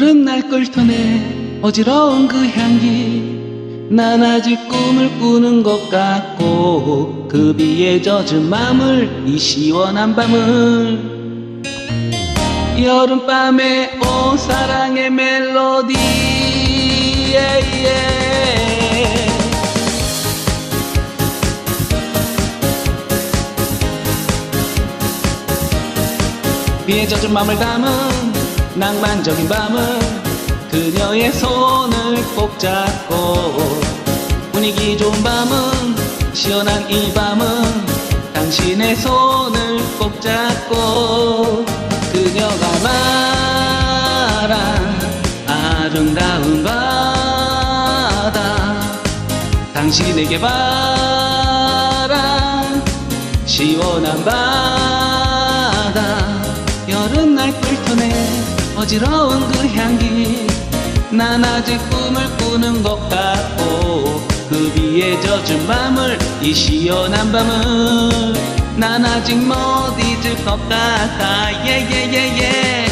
여름날 끓터내 어지러운 그 향기. 난 아직 꿈을 꾸는 것 같고 그 비에 젖은 맘을 이 시원한 밤을. 여름밤에 온 사랑의 멜로디. 비에 젖은 맘을 담은 낭만적인 밤은 그녀의 손을 꼭 잡고 분위기 좋은 밤은 시원한 이 밤은 당신의 손을 꼭 잡고 그녀가 말한 아름다운 바다 당신이 내게 바란 시원한 바다 어지러운 그 향기. 난 아직 꿈을 꾸는 것 같고 그 비에 젖은 밤을 이 시원한 밤을. 난 아직 못 잊을 것 같아. 예예예예. 꽃잎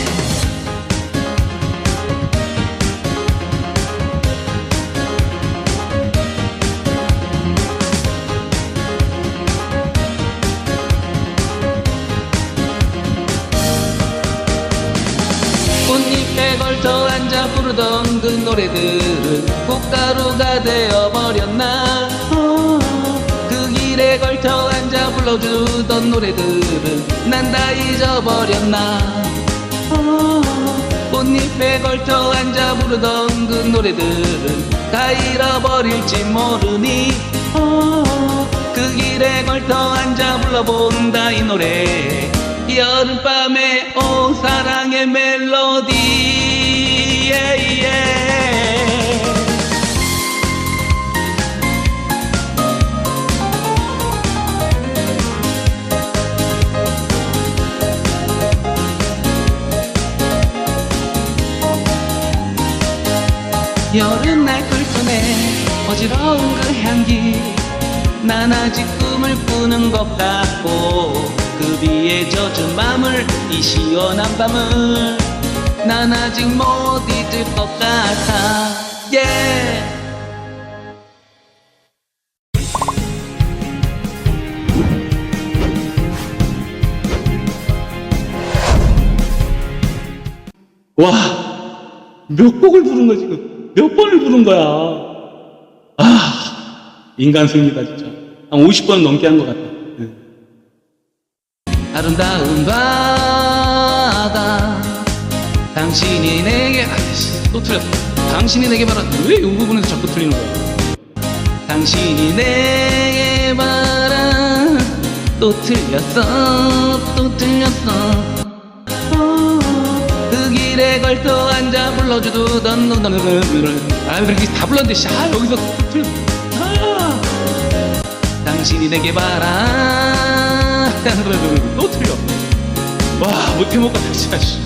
에 걸터 앉아 부르던 그 노래들은 꽃가루가 되어버렸나? 어, 그 길에 걸터 앉아 불러주던 노래들은 난 다 잊어버렸나? 어, 꽃잎에 걸터 앉아 부르던 그 노래들은 다 잃어버릴지 모르니? 어, 그 길에 걸터 앉아 불러본다 이 노래. 여름밤에 온사 여름날 꿀꿈에 어지러운 그 향기. 난 아직 꿈을 꾸는 것 같고 그 비에 젖은 맘을 이 시원한 밤을. 난 아직 못 잊을 것 같아. yeah. 와, 몇 곡을 부른 거야, 지금? 몇 번을 부른 거야? 아, 인간 승리다, 진짜. 한 50번 넘게 한 것 같아. 네. 아름다운 바다, 당신이 내게, 아이씨, 또 틀렸어. 당신이 내게 말한, 왜이 부분에서 자꾸 틀리는 거야? 당신이 내게 말한, 또 틀렸어, 또 틀렸어. 어, 그 길에 걸터 앉아 불러주던 노래를 아 그렇게 다 불렀는데 씨, 아 여기서 틀. 아, 당신이 내게 바라. 또 틀려. 와 못해 못 가다 진짜 씨.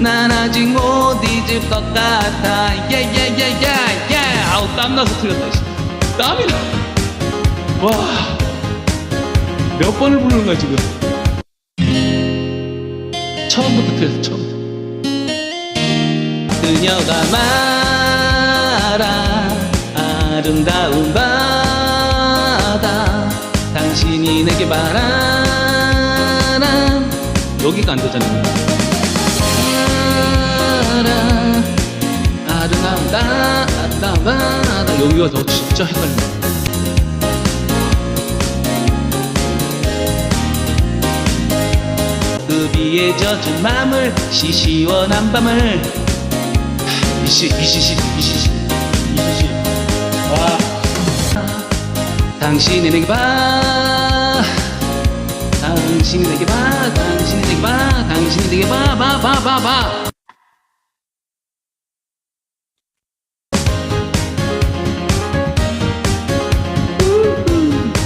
난 아직 못 잊을 것 같아. 예예예예예. 아우 땀나서 틀렸다 씨. 땀이 나와 몇 번을 부르는 거야 지금? 처음부터 틀렸어 처음부터 그녀가 말한 아름다운 바다. 당신이 내게 바라는 여기가 안 되잖아요. 바라, 아름다운 바다 여기가 더 진짜 헷갈려. 그 비에 젖은 맘을 시시원한 밤을 이시 이시시 이시시 이시시 와. 당신이 내게 봐 당신이 내게 봐 당신이 내게 봐 당신이 내게 봐봐봐 봐봐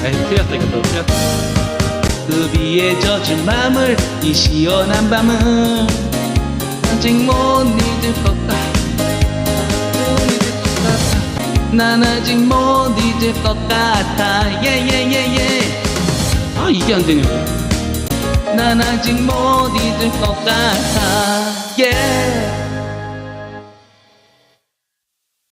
에이 틀렸어 이거 또 틀렸어 그 비에 젖은 맘을 이 시원한 밤은 아직 못 난 아직 못 잊을 것 같아. 예예예예 아 이게 안 되냐 난 아직 못 잊을 것 같아. Yeah